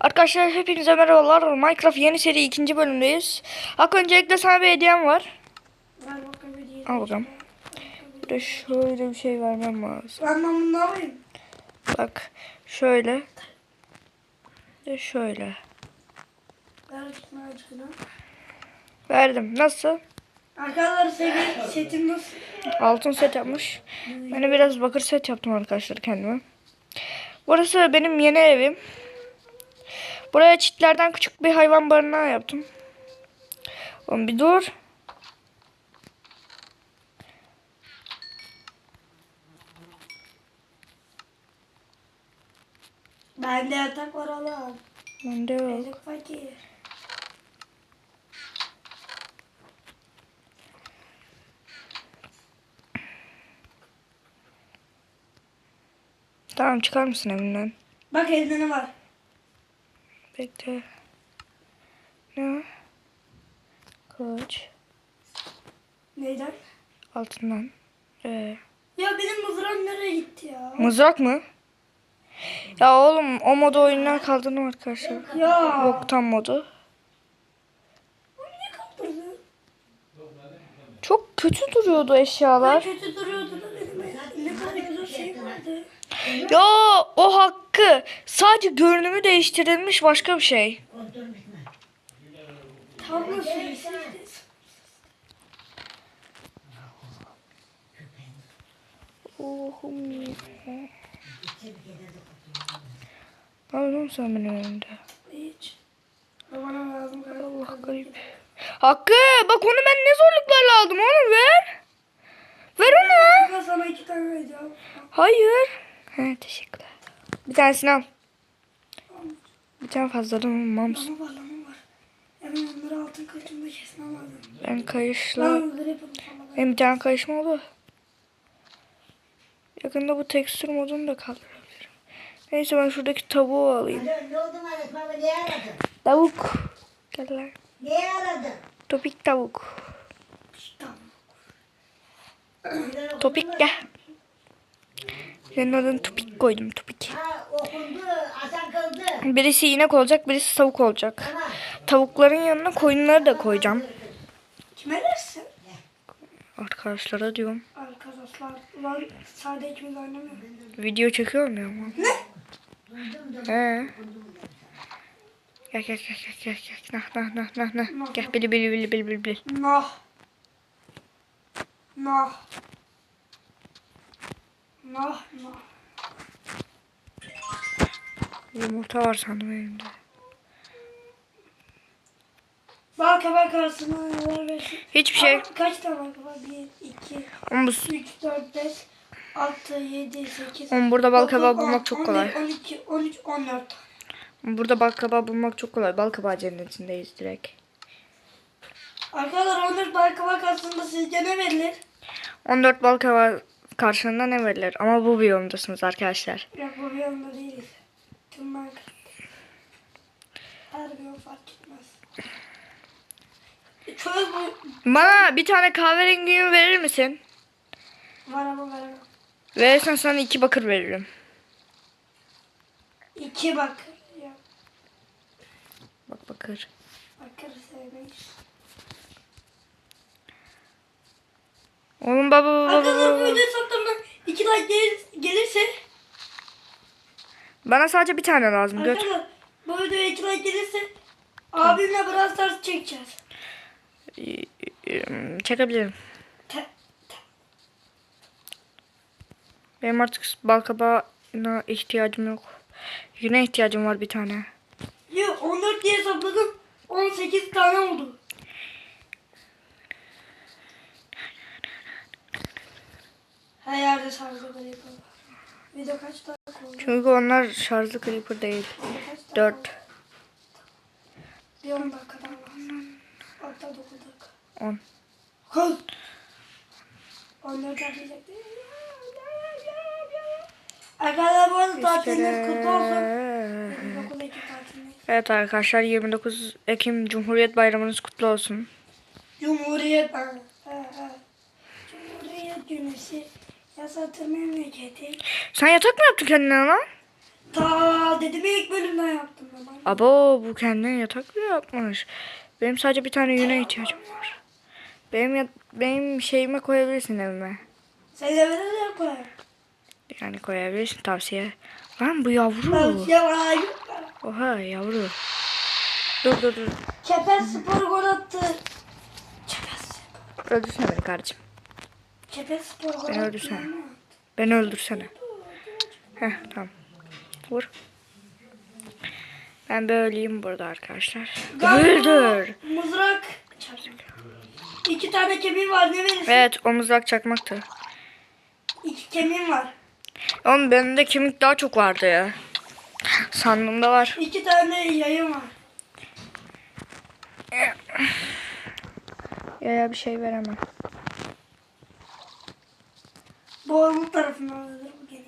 Arkadaşlar hepinize merhabalar. Minecraft yeni seri ikinci bölümdeyiz. Hak öncelikle sana bir hediyem var. Ver bakalım hediye. Al bakalım. Bir de şöyle bir şey vermem lazım. Ben ben bunu ne yapayım? Bak şöyle. De şöyle. Verdim. Nasıl? Arkadaşlar senin setim nasıl? Altın set yapmış. Ben de biraz bakır set yaptım arkadaşlar kendime. Burası benim yeni evim. Buraya çitlerden küçük bir hayvan barınağı yaptım. Oğlum bir dur. Bende yatak var alan. Bende yok. Ezik fakir. Tamam çıkar mısın evinden? Bak elde ne var? Bekle. Ne? Kılıç. Neyden? Altından. Ee, Ya benim mızrağım nereye gitti ya? mızrak mı? Ya oğlum o modu oyundan kaldırdım arkadaşlar. Ya. Boktan modu. Bu niye kaldırdın? Çok kötü duruyordu eşyalar. kötü duruyordu da benim. Ne kadar güzel şey vardı. Ya o hakkı. Sadece görünümü değiştirilmiş başka bir şey. Tablo süresi. Ohum. Ne yapıyorsun sen benim önümde? Hiç. Bana lazım. Allah garip. Hakkı bak onu ben ne zorluklarla aldım oğlum ver. Ver onu. Ben sana iki tane vereceğim. Hayır. He teşekkürler. Bir tanesini al. Bir tane fazladan olmam. Lama var lama var. Hemen onları altın kılıcımda kesmem lazım. Ben kayışla. Benim bir tane kayışma oldu. Yakında bu tekstür modunu da kaldırabilirim. Neyse ben şuradaki tavuğu alayım. Tavuk. Gel lan. Niye aradın? Topik tavuk. Topik gel. Senin adını Topik koydum Topik. Birisi inek olacak, birisi tavuk olacak. Tavukların yanına koyunları da koyacağım. Kime dersin? Arkadaşlara diyorum. Arkadaşlar. Lan sade ikimiz oynamıyor. Video çekiyorum ya ama. Ne? He. Gel gel gel gel gel gel. Nah nah nah nah nah. Gel bili bili bili bili bili. Nah. Nah. Nah nah. Yumurta var sandım elimde. Balka bak arasına neler versin. Hiçbir şey. Ama Kaç tane balka var? 1, 2, Ama, bu, 3, 4, 5, 6, 7, 8, ama burada bal kabağı 9, bulmak 10, çok 11, kolay. 12, 13, 14. Burada bal kabağı bulmak çok kolay. Bal kabağı cennetindeyiz direkt. Arkadaşlar 14 balka bak aslında sizce ne verilir? 14 bal kabağı karşılığında ne verilir? Ama bu biyomdasınız arkadaşlar. Yok bu bir anda değiliz. Tüm Minecraft. Her bir yol fark etmez. Çöz bu Bana bir tane kahverengimi verir misin? var ama veremem. Verirsen sana iki bakır veririm. İki bak. Ya Bak bakır. bakır sevmeyiz. Oğlum baba baba baba. Arkadaşlar bu videoyu sonunda iki like gelir, gelirse Bana sadece bir tane lazım. Göt. arkadaşlar bu videoya iki like gelirse abimle Brawl Stars çekeceğiz. Ee, Çekebilirim. Te- Benim artık bal kabağına ihtiyacım yok. Yine ihtiyacım var bir tane. Yok 14 diye hesapladım. 18 tane oldu. Her yerde şarjı yapalım. Video kaç dakika oldu? Çünkü onlar şarjlı creeper değil. Kaç dakika 4. oldu? Bir 10 dakikadan var. Hatta 9 dakika. 10. Kız. 14 atlayacak. Arkadaşlar bu arada tatiliniz kutlu olsun. 9 Ekim tatilindeyiz. Evet arkadaşlar 29 Ekim Cumhuriyet Bayramınız kutlu olsun. Cumhuriyet. Ha. Cumhuriyet günüsü. Memleketi. Sen yatak mı yaptın kendine lan? Ta dedim ilk bölümden yaptım Abo bu kendine yatak bile yapmış. Benim sadece bir tane yüne ihtiyacım var. Benim benim şeyime koyabilirsin evime. Sen böyle de yapar. Yani koyabilirsin tavsiye. Lan bu yavru. Tavsiye var. Oha yavru. Dur dur dur. Keper spor gol attı. Spor. Öldürsene beni kardeşim. Attı. öldürsene. Beni öldürsene. Heh tamam. Vur. Ben böyleyim burada arkadaşlar. Öldür. Mızrak. İki tane kemiğim var ne verirsin? Evet o mızrak çakmaktı. İki kemiğim var. Oğlum bende kemik daha çok vardı ya. Sandığımda var. İki tane yayım var. Ya ya bir şey veremem. Boğazın tarafından alır bu gene.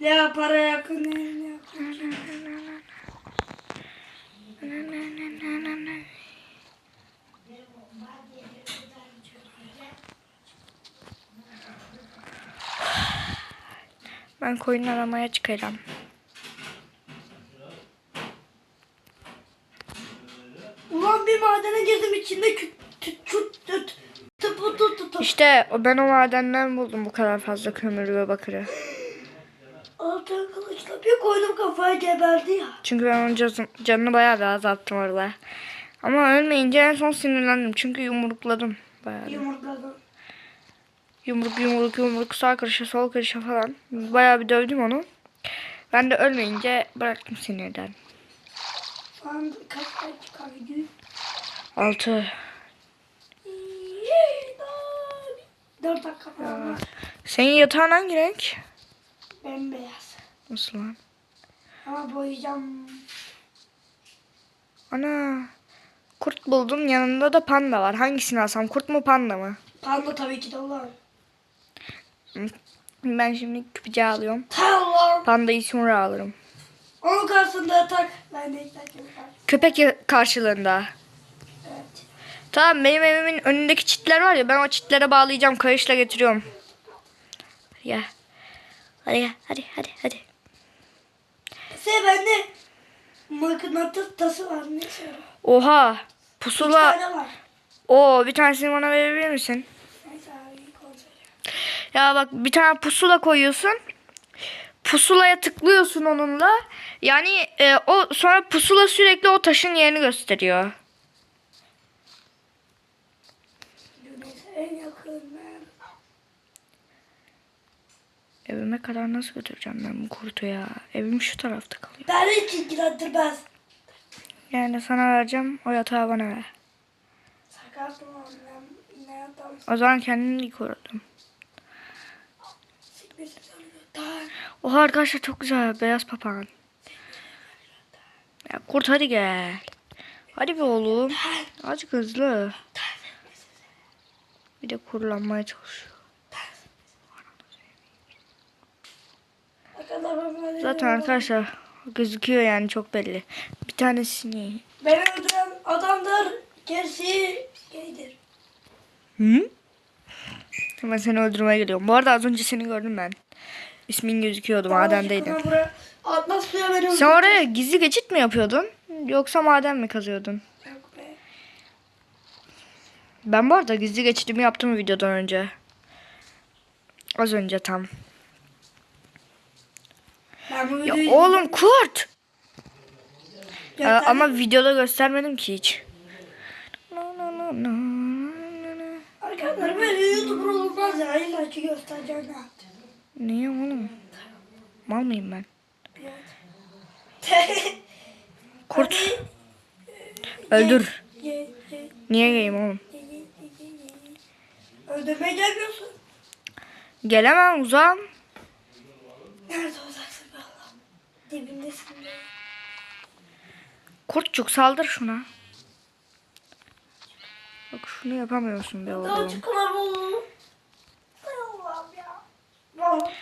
Ya para yakın ne yakın. Ben koyun aramaya çıkacağım. İşte o- ben o madenden buldum bu kadar fazla kömür ve bakırı. Altın kılıçla bir koydum kafaya geberdi ya. Çünkü ben onun canını bayağı bir azalttım orada. Ama ölmeyince en son sinirlendim. Çünkü yumrukladım bayağı. bir. Yumurtladım. Yumruk yumruk yumruk sağ kırışa sol kırışa falan. Bayağı bir dövdüm onu. Ben de ölmeyince bıraktım sinirden. Şu an kaç kaç çıkar videoyu? Altı. Dört dakika falan var. Senin yatağın hangi renk? Bembeyaz. Nasıl lan? Ama boyayacağım. Ana. Kurt buldum yanında da panda var. Hangisini alsam kurt mu panda mı? Panda tabii ki de olan. Ben şimdi küpüce alıyorum. Tamam. Pandayı sonra alırım. Onun karşısında tak. Ben de. Köpek karşılığında. Tamam benim evimin önündeki çitler var ya ben o çitlere bağlayacağım kayışla getiriyorum. Gel. Hadi gel hadi hadi hadi. Sen bende mıknatıs tası var. Ne? Oha Bir pusula. tane var. Oo bir tanesini bana verebilir misin? Neyse abi kontrol. Ya bak bir tane pusula koyuyorsun. Pusulaya tıklıyorsun onunla. Yani e, o sonra pusula sürekli o taşın yerini gösteriyor. Neyse en yakın ben. Evime kadar nasıl götüreceğim ben bu kurtu ya? Evim şu tarafta kalıyor. Beni hiç ilgilendirmez. Yani sana vereceğim o yatağı bana ver. Sakarsın annem. Ne adam O zaman kendini korudum. Oha arkadaşlar çok güzel beyaz papağan. Ya kurt hadi gel. Hadi be oğlum. Azıcık hızlı. Bir de kurulanmaya çalışıyor. Zaten arkadaşlar gözüküyor yani çok belli. Bir tanesini. Beni öldüren adamdır. Gerisi gaydir. Hı? Hemen seni öldürmeye geliyorum. Bu arada az önce seni gördüm ben. İsmin gözüküyordu madendeydin. Suya beni Sen oraya gizli geçit mi yapıyordun? Yoksa maden mi kazıyordun? Ben bu arada gizli geçidimi yaptım videodan önce. Az önce tam. Ben bu Ya oğlum kurt. Ya, gösterdim. ama videoda göstermedim ki hiç. Arkadaşlar böyle YouTuber olmaz ya. İlla ki göstereceğim yaptım. Niye oğlum? Mal mıyım ben? Kurt. Öldür. Ye, ye, Niye geleyim oğlum? Öldürmeye gelmiyorsun. Gelemem uzağım. Nerede uzaksın? Dibimdesin be. Kurtçuk saldır şuna. Bak şunu yapamıyorsun be Daha oğlum. ya. Vallahi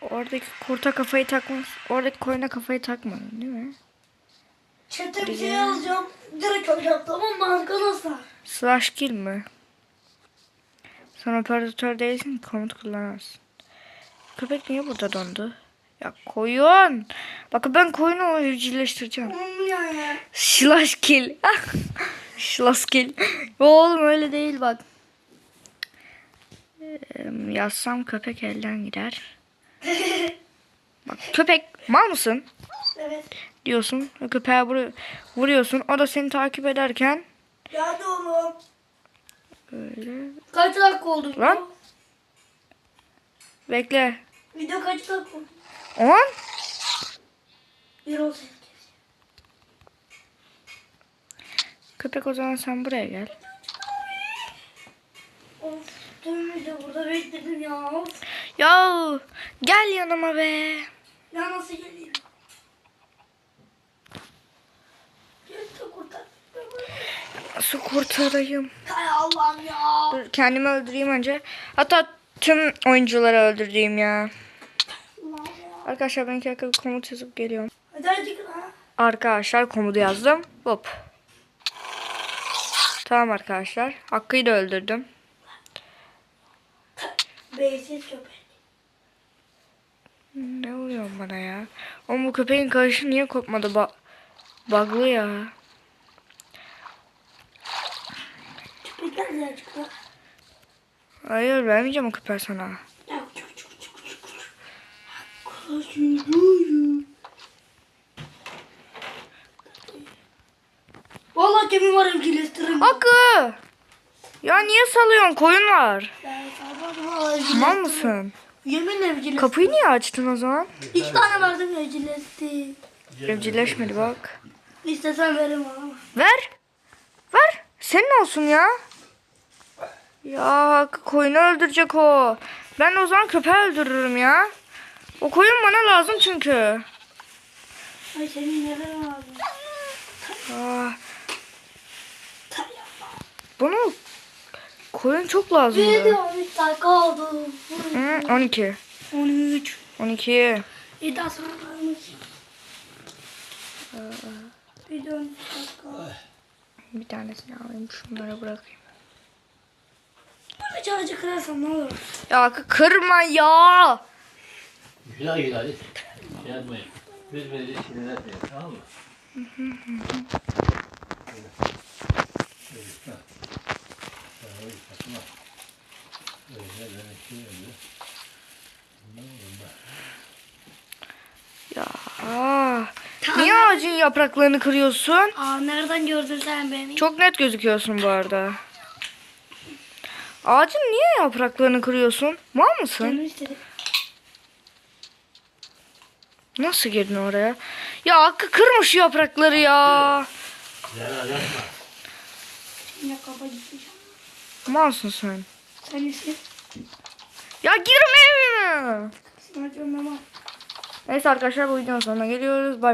Oradaki kurta kafayı takmaz. Oradaki koyuna kafayı takmadın değil mi? Çete bir şey yazacağım. Direkt öleceğim tamam mı arkadaşlar? Slash kill mi? Sen operatör değilsin komut kullanamazsın. Köpek niye burada dondu? Ya koyun. Bakın ben koyunu evcilleştireceğim. Ya. Şlaşkil. Şlaşkil. Oğlum öyle değil bak. Yazsam köpek elden gider. Bak köpek mal mısın Evet. diyorsun. Köpeğe vuru- vuruyorsun. O da seni takip ederken Geldi oğlum. Dakika oldu? Lan. bekle. Video kaç dakika oldu? 10 Bir olsun. Köpek o zaman sen buraya gel. Of. Burada bekledim ya. Of. Ya gel yanıma be. Ya nasıl geleyim? Gel de kurtar. Nasıl kurtarayım? Allah'ım ya. Dur kendimi öldüreyim önce. Hatta tüm oyuncuları öldüreyim ya. Arkadaşlar ben bir komut yazıp geliyorum. Hadi. Arkadaşlar komutu yazdım. Hop. Tamam arkadaşlar. Hakkı'yı da öldürdüm. Beysiz köpek. Ne oluyor bana ya? Oğlum bu köpeğin karışı niye kopmadı? Ba Bug'lı ya. Köpekler nereden çıktı? Hayır vermeyeceğim o köpeği sana. Vallahi gemim var evcilleştirin. Hakkı! Ya niye salıyorsun? Koyun var. Mal mısın? Yeminle evcilleştirin. Kapıyı niye açtın o zaman? İki tane verdim evcilleşti. Evcilleşmedi bak. İstesen veririm ama. Ver. Ver. Senin olsun ya. Ya koyunu öldürecek o. Ben o zaman köpeği öldürürüm ya. O koyun bana lazım çünkü. Ay senin neden lazım? Ah, bunu koyun çok lazım. Bir de ya. 13 dakika oldu. Hı, 12. 13. 12. Bir daha sonra varmış. Bir de 13 dakika. Bir tanesini alayım şunlara bırakayım. Böyle çağcı kırarsam ne olur? Ya kırma ya. Güzel güzel hadi. Şey yapmayın. Birbirinizi sinirlenmeyin tamam mı? Ya. ah. Niye ağacın yapraklarını kırıyorsun? Aa nereden gördün sen beni? Çok net gözüküyorsun bu arada. Ağacın niye yapraklarını kırıyorsun? Mal mısın? Nasıl girdin oraya? Ya Hakkı kırma şu yaprakları ya. Malsın sen. Sen. Ya girme evime. Neyse arkadaşlar bu videonun sonuna geliyoruz. Bay bay.